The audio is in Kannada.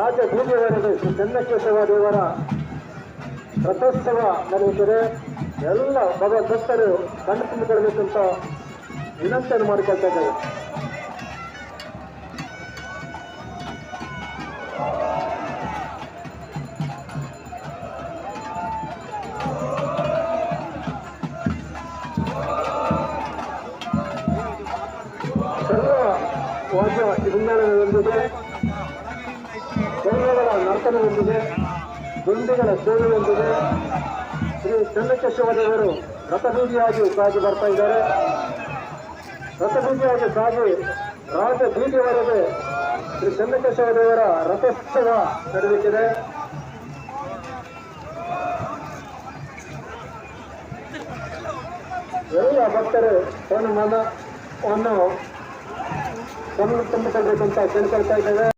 ರಾಜ ಬೀದಿಯವರೆಗೆ ಶ್ರೀ ಚೆನ್ನಕೇಶವ ದೇವರ ರಥೋತ್ಸವ ನಡೆಯುತ್ತದೆ. ಎಲ್ಲ ಭಗವದ್ಭಕ್ತರು ಕಣ್ಣು ತುಂಬಿಕೊಳ್ಬೇಕಂತ ವಿನಂತಿಯನ್ನು ಮಾಡಿಕೊಳ್ತಾ ಇದ್ದಾರೆ ಸರ್ವ ವಾದ್ಯ ಹಿನ್ನೆಲೆಯೊಂದಿಗೆ ನರ್ತನದೊಂದಿಗೆ ಗುಂಡಿಗಳ ಸೇವೆಯೊಂದಿಗೆ ಶ್ರೀ ಚನ್ನಕೇಶವದೇವರು ರಥಬೀದಿಯಾಗಿ ಸಾಗಿ ಬರ್ತಾ ಇದ್ದಾರೆ. ರಥಬೀದಿಯಾಗಿ ಸಾಗಿ ರಾಜ ಬೀದಿಯವರೆಗೆ ಶ್ರೀ ಚನ್ನಕೇಶವದೇವರ ರಥೋತ್ಸವ ನಡೆಯುತ್ತಿದೆ. ಎಲ್ಲ ಭಕ್ತರು ತನ್ನ ಮನವನ್ನು ಗಮನ ತುಂಬಿಕೊಳ್ಬೇಕಂತ ಕೇಳ್ಕೊಳ್ತಾ ಇದ್ದೇವೆ.